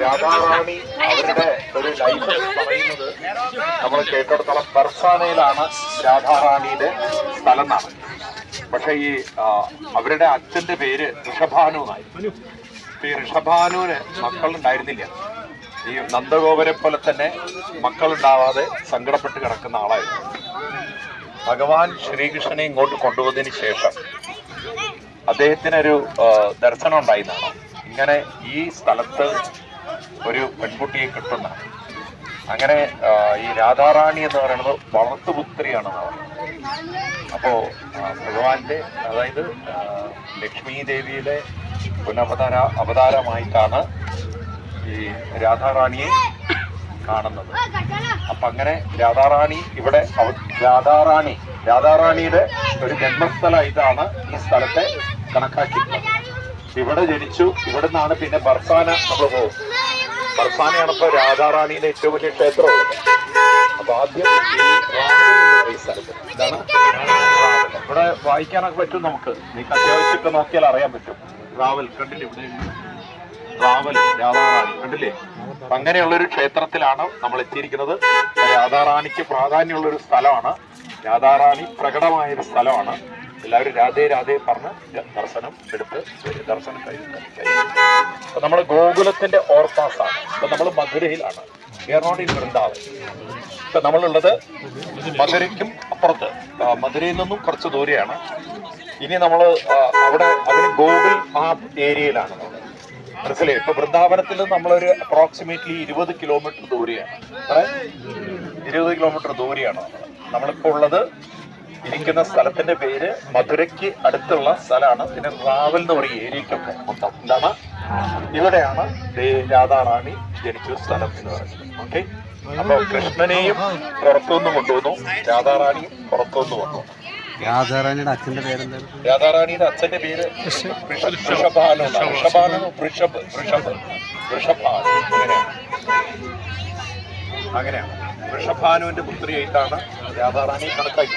രാധാറാണി അവരുടെ ഒരു ലൈഫ് പറയുന്നത് നമ്മൾ കേട്ടിടത്തോളം ബർസാനയിലാണ് രാധാറാണിയുടെ സ്ഥലം എന്നാണ് പക്ഷെ ഈ അവരുടെ അച്ഛന്റെ പേര് ഋഷഭാനു എന്നായിരുന്നു ഈ ഋഷഭാനുവിന് മക്കളുണ്ടായിരുന്നില്ല. ഈ നന്ദഗോപരെ പോലെ തന്നെ മക്കളുണ്ടാവാതെ സങ്കടപ്പെട്ട് കിടക്കുന്ന ആളായിരുന്നു. ഭഗവാൻ ശ്രീകൃഷ്ണനെ ഇങ്ങോട്ട് കൊണ്ടുവന്നതിന് ശേഷം അദ്ദേഹത്തിനൊരു ദർശനം ഉണ്ടായിരുന്നാണ് ഇങ്ങനെ ഈ സ്ഥലത്ത് ഒരു പെൺകുട്ടിയെ കിട്ടുന്നതാണ് അങ്ങനെ ഈ രാധാറാണി എന്ന് പറയുന്നത് വളർത്തുപുത്രിയാണെന്ന് പറയുന്നത്. അപ്പോ ഭഗവാന്റെ അതായത് ലക്ഷ്മി ദേവിയുടെ പുനവതാര അവതാരമായിട്ടാണ് ഈ രാധാറാണിയെ കാണുന്നത്. അപ്പൊ അങ്ങനെ രാധാറാണി ഇവിടെ രാധാറാണി രാധാറാണിയുടെ ഒരു ജന്മസ്ഥലമായിട്ടാണ് ഈ സ്ഥലത്തെ കണക്കാക്കിയിട്ടുള്ളത് ഇവിടെ ജനിച്ചു ഇവിടെ നിന്നാണ് പിന്നെ ബർസാന നമ്മൾ പോകും ബർസാനയാണ് ഇപ്പൊ രാധാറാണിയുടെ ഏറ്റവും വലിയ ക്ഷേത്രം. അപ്പൊ ആദ്യം ഇവിടെ വായിക്കാനൊക്കെ പറ്റും നമുക്ക്. നീ അത്യാവശ്യമൊക്കെ നോക്കിയാൽ അറിയാൻ പറ്റും. റാവൽ കണ്ടില്ലേ ഇവിടെ? റാവൽ രാധാറാണി കണ്ടില്ലേ? അങ്ങനെയുള്ളൊരു ക്ഷേത്രത്തിലാണ് നമ്മൾ എത്തിയിരിക്കുന്നത്. രാധാറാണിക്ക് പ്രാധാന്യമുള്ള ഒരു സ്ഥലമാണ്. രാധാറാണി പ്രകടമായ ഒരു സ്ഥലമാണ്. എല്ലാവരും രാധേ രാധേ പറഞ്ഞ് ദർശനം എടുത്ത് ദർശനം കഴിഞ്ഞ് നമ്മൾ ഗോകുലത്തിന്റെ ഓർപ്പാസാണ്. ഇപ്പൊ നമ്മൾ മധുരയിലാണ്. കേരളത്തിൽ വൃന്ദാവൻ. ഇപ്പൊ നമ്മളുള്ളത് മധുരയ്ക്കും അപ്പുറത്ത്. മധുരയിൽ നിന്നും കുറച്ച് ദൂരെയാണ്. ഇനി നമ്മൾ അവിടെ അതിന് ഗോകുൽ ആ ഏരിയയിലാണ് നമ്മൾ മനസ്സിലായി? ഇപ്പൊ വൃന്ദാവനത്തിൽ നമ്മളൊരു അപ്രോക്സിമേറ്റ്ലി ഇരുപത് കിലോമീറ്റർ ദൂരെയാണ്. ഇരുപത് കിലോമീറ്റർ ദൂരെയാണ് നമ്മളിപ്പോ ഉള്ളത് ഇരിക്കുന്ന സ്ഥലത്തിന്റെ പേര് മധുരയ്ക്ക് അടുത്തുള്ള സ്ഥലമാണ്. പിന്നെ റാവൽ എന്ന് പറയും ഏരിയക്കൊക്കെ മൊത്തം. എന്താണ്? ഇവിടെയാണ് രാധാറാണി ജനിച്ച സ്ഥലം എന്ന് പറയുന്നത്. ഓക്കെ? അപ്പൊ കൃഷ്ണനെയും പുറത്തുനിന്ന് കൊണ്ടുവന്നു. രാധാറാണിയും പുറത്തുനിന്ന് വന്നു രാധാറാണിയുടെ അച്ഛന്റെ പേരെന്താണ്? രാധാറാണിയുടെ അച്ഛന്റെ പേര് വൃഷഭ് വൃഷഭ്. അങ്ങനെയാണ്. ഋഷഭാനുവിന്റെ വൃഷഭാനുവിന്റെ പുത്രിയായിട്ടാണ് രാധാറാണി കണക്കാക്കി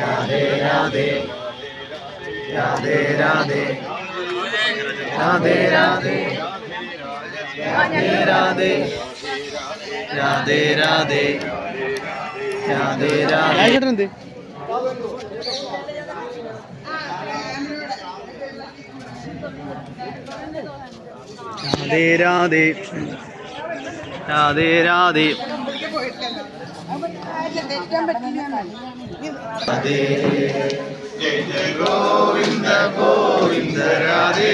രാധേ രാധേ. രാധേ രാധേ. രാധേ രാധേ. രാധേ രാധേ. രാധേ രാധേ. രാധേ രാധേ. രാധേ രാധേ. രാധേ രാധേ. கோவிந்த கோவிந்த ராதே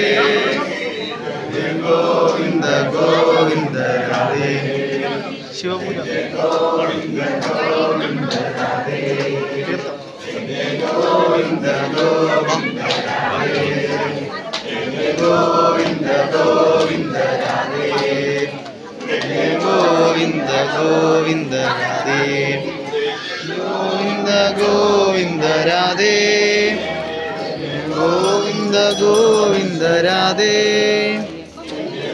கோவிந்த கோவிந்த ഗോവിന്ദ ഗോവിന്ദ രാധേ. ഗോവിന്ദ ഗോവിന്ദ രാധേ.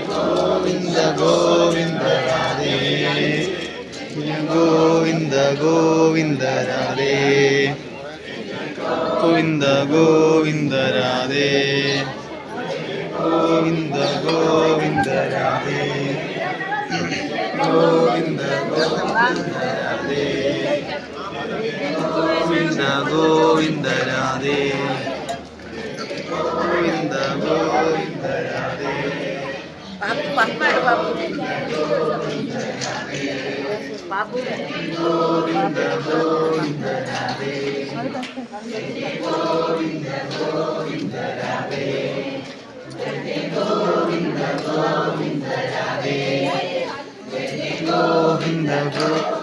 ഗോവിന്ദ ഗോവിന്ദ രാധേ. ഗോവിന്ദ ഗോവിന്ദ രാധേ. ഗോവിന്ദ ഗോവിന്ദ രാധേ. ഗോവിന്ദ ഗോവിന്ദ രാധേ. ഗോവിന്ദ ഗോവിന്ദ രാധേ. ഗോവിന്ദ ഗോവിന്ദ രാധേ ഗോവിന്ദ ഗോവിന്ദ രാധേ ഗോവിന്ദ ഗോവിന്ദ രാധേ ഗോവിന്ദ ഗോവിന്ദ രാധേ ഗോവിന്ദ ഗോവിന്ദ രാധേ ഗോവിന്ദ ഗോവിന്ദ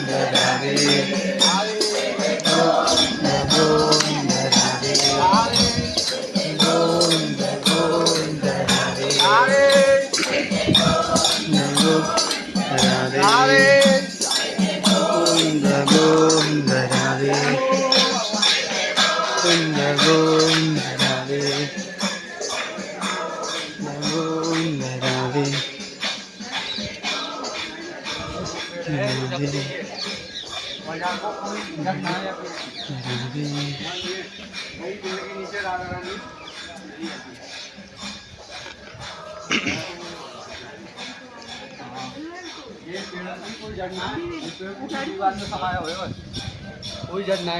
કોઈ જડ ના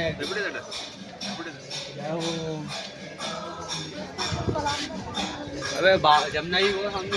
હવે જમના સામે